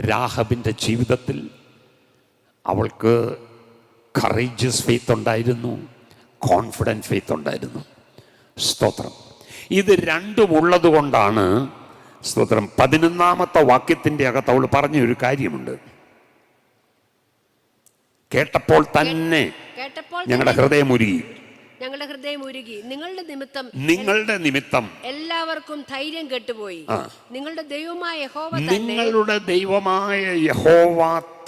രാഹബിന്റെ ജീവിതത്തിൽ അവൾക്ക് courageous faith ഉണ്ടായിരുന്നു കോൺഫിഡൻസ് ഫെയ്ത്ത് ഉണ്ടായിരുന്നു. സ്തോത്രം. ഇത് രണ്ടും ഉള്ളതുകൊണ്ടാണ് സ്തോത്രം. പതിനൊന്നാമത്തെ വാക്യത്തിന്റെ അകത്ത് അവൾ പറഞ്ഞ ഒരു കാര്യമുണ്ട്. കേട്ടപ്പോൾ തന്നെ ഞങ്ങളുടെ ഹൃദയം ഉരുകി. ഞങ്ങളുടെ ഹൃദയം ഉരുകി. നിങ്ങളുടെ നിമിത്തം നിങ്ങളുടെ നിമിത്തം എല്ലാവർക്കും ധൈര്യം കെട്ടുപോയി. നിങ്ങളുടെ ദൈവമായ യഹോവ തന്നെ. നിങ്ങളുടെ ദൈവമായ യഹോവ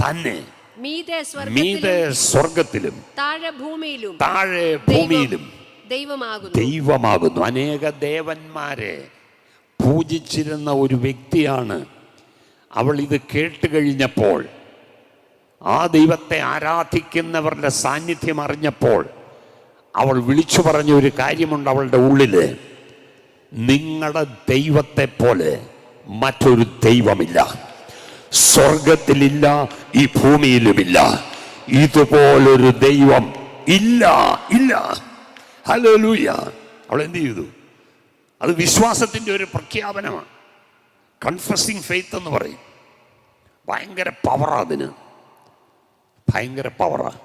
തന്നെ. മീതെ സ്വർഗത്തിലും താഴെ ഭൂമിയിലും താഴെ ഭൂമിയിലും ദൈവമാകുന്നു. ദൈവമാകുന്നു. അനേക ദേവന്മാരെ പൂജിച്ചിരുന്ന ഒരു വ്യക്തിയാണ് അവൾ ഇത് കേട്ട് കഴിഞ്ഞപ്പോൾ ആ ദൈവത്തെ ആരാധിക്കുന്നവരുടെ സാന്നിധ്യം അറിഞ്ഞപ്പോൾ അവൾ വിളിച്ചു പറഞ്ഞ ഒരു കാര്യമുണ്ട് അവളുടെ ഉള്ളിൽ. നിങ്ങളുടെ ദൈവത്തെ പോലെ മറ്റൊരു ദൈവമില്ല. സ്വർഗത്തിലില്ല ഈ ഭൂമിയിലുമില്ല. ഇതുപോലൊരു ദൈവം ഇല്ല ഇല്ല. ഹലോ ലൂയ അവൾ എന്ത് ചെയ്തു? അത് വിശ്വാസത്തിന്റെ ഒരു പ്രഖ്യാപനമാണ്. കൺഫസിങ് ഫെയ്ത്ത് എന്ന് പറയും. ഭയങ്കര പവറാണ് അതിന്. ഭയങ്കര പവറാണ്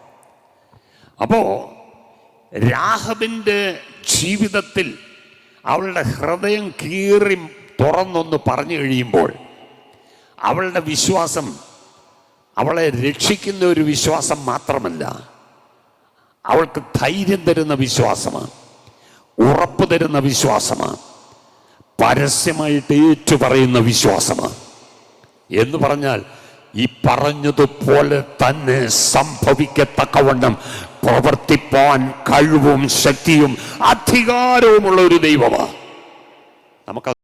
അപ്പോ രാഹബിന്റെ ജീവിതത്തിൽ അവളുടെ ഹൃദയം കീറി തുറന്നൊന്ന് പറഞ്ഞു കഴിയുമ്പോൾ അവളുടെ വിശ്വാസം അവളെ രക്ഷിക്കുന്ന ഒരു വിശ്വാസം മാത്രമല്ല അവൾക്ക് ധൈര്യം തരുന്ന വിശ്വാസമാണ് ഉറപ്പ് തരുന്ന വിശ്വാസമാണ് പരസ്യമായിട്ട് ഏറ്റു പറയുന്ന വിശ്വാസമാണ്. എന്ന് പറഞ്ഞാൽ ഈ പറഞ്ഞതുപോലെ തന്നെ സംഭവിക്കത്തക്കവണ്ണം പ്രവർത്തിപ്പാൻ കഴിവും ശക്തിയും അധികാരവുമുള്ള ഒരു ദൈവമാണ് നമുക്ക്